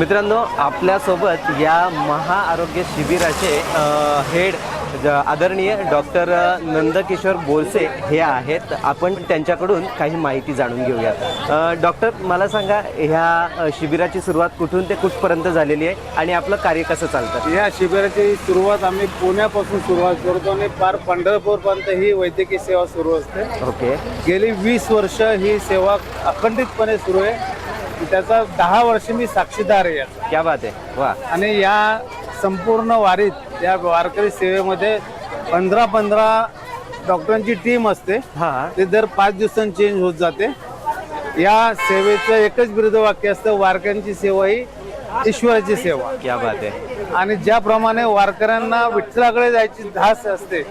मित्रांनो आपल्यासोबत या महाआरोग्य शिबिराचे हेड आदरणीय डॉक्टर नंदकिशोर बोरसे हे आहेत. आपण त्यांच्याकडून काही माहिती जाणून घेऊयात. अ, डॉक्टर मला सांगा ह्या शिबिराची सुरुवात कुठून ते कुठपर्यंत झालेली आहे आणि आपलं कार्य कसं चालतं? या शिबिराची सुरुवात आम्ही पुण्यापासून सुरुवात करतो आणि पार पंढरपूरपर्यंत ही वैद्यकीय सेवा सुरू असते. ओके. गेली वीस वर्ष ही सेवा अखंडितपणे सुरू आहे. त्याचा दहा वर्ष मी साक्षीदार आहे याचा. क्या बात आहे. वा. आणि या संपूर्ण वारीत या वारकरी सेवेमध्ये पंधरा पंधरा डॉक्टरांची टीम असते. हां. ते दर पाच दिवसांनी चेंज होत जाते. या सेवेचं एकच बिरुदवाक्य असतं वारकऱ्यांची सेवा ही ईश्वराची सेवा. क्या बात आहे. आणि ज्याप्रमाणे वारकऱ्यांना विठ्ठलाकडे जायची धास असते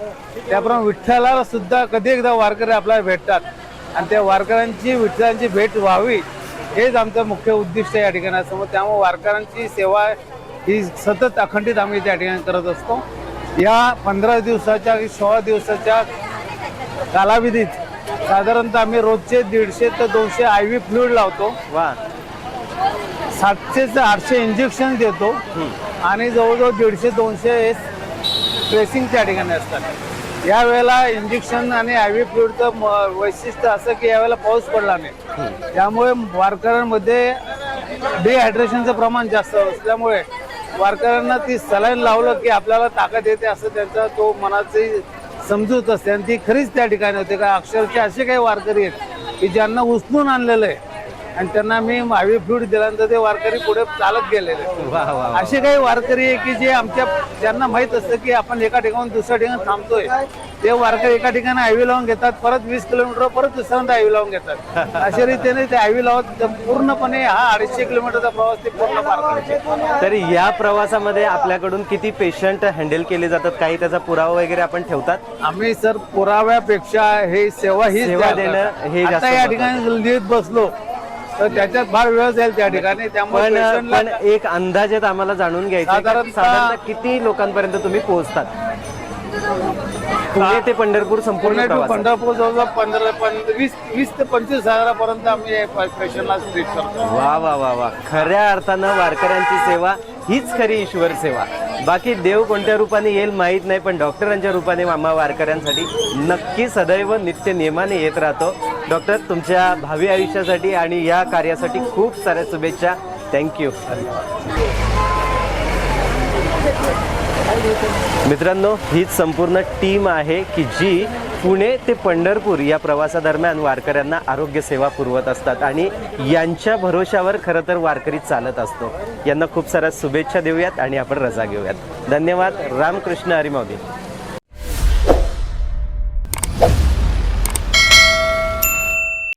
त्याप्रमाणे विठ्ठलाला सुद्धा कधी एकदा वारकरी आपल्याला भेटतात. आणि त्या वारकऱ्यांची विठ्ठलांची भेट व्हावी हेच आमचं मुख्य उद्दिष्ट या ठिकाणी असं त्यामुळे वारकऱ्यांची सेवा ही सतत अखंडित आम्ही त्या ठिकाणी करत असतो. या पंधरा दिवसाच्या सोळा दिवसाच्या कालावधीत साधारणतः आम्ही रोजचे दीडशे ते दोनशे आय व्ही फ्लुइड लावतो. वा. सातशे ते आठशे इंजेक्शन देतो. आणि जवळजवळ दीडशे दोनशे ट्रेसिंग त्या ठिकाणी असतात. यावेळेला इंजेक्शन आणि आय व्ही फ्लुइडचं म- वैशिष्ट्य असं की यावेळेला पाऊस पडला नाही. त्यामुळे वारकऱ्यांमध्ये डिहायड्रेशनचं प्रमाण जास्त असल्यामुळे वारकऱ्यांना ती सलाईन लावलं की आपल्याला ताकद येते असं त्यांचा तो मनाची समजूत असते. आणि ती खरीच त्या ठिकाणी होते. का अक्षरशः असे काही वारकरी आहेत की ज्यांना उचलून आणलेलं आहे. आणि त्यांना मी आय फ्लूड दिल्यानंतर ते वारकरी पुढे चालत गेलेले. वा वा वा. असे काही वारकरी आहे की जे आमच्या ज्यांना माहीत असतं की आपण एका ठिकाणून दुसऱ्या ठिकाणी थांबतोय ते वारकरी एका ठिकाणी आयवी लावून घेतात परत वीस किलोमीटर परत दुसऱ्यांदा आयवी लावून घेतात. अशा रीतीने ते आयवी लावत पूर्णपणे हा अडीचशे किलोमीटरचा प्रवास ते पूर्ण पार करायचे तर या प्रवासामध्ये आपल्याकडून किती पेशंट हँडल केले जातात? काही त्याचा पुरावा वगैरे आपण ठेवतात? आम्ही सर पुराव्यापेक्षा हे सेवा ही सेवा देणं हे जास्त आता या महत्त्वाचं. ठिकाणी लिहित बसलो तर त्याच्यात फार वेळ जाईल त्या ठिकाणी. त्यामुळे पण एक अंदाजेत आम्हाला जाणून घ्यायचं आहे का साधारणतः- साधारणतः किती लोकांपर्यंत तुम्ही पोहोचतात? पुणे ते पंढरपूर संपूर्ण पुणे टू प्रवास पंढरपूर जवळजवळ पंधरा पंध- वीस वीस ते पंचवीस हजारापर्यंत आम्ही पेशंटला ट्रीट करतो. वा वा वा वा. खऱ्या अर्थानं वारकऱ्यांची सेवा हीच खरी ईश्वर सेवा. बाकी देव कोणत्या रूपाने येईल माहीत नाही पण डॉक्टरांच्या रूपाने मामा वारकऱ्यांसाठी नक्की सदैव नित्य नियमाने येत राहतो. डॉक्टर तुमच्या भावी आयुष्यासाठी आणि या कार्यासाठी खूप साऱ्या शुभेच्छा. थँक्यू मित्रांनो हीच संपूर्ण टीम आहे की जी पुणे ते पंढरपूर या प्रवासादरम्यान वारकऱ्यांना आरोग्य सेवा पुरवत असतात आणि यांच्या भरोशावर खरं तर वारकरी चालत असतो. यांना खूप साऱ्या शुभेच्छा देऊयात आणि आपण रजा घेऊयात. धन्यवाद. रामकृष्ण हरिमावली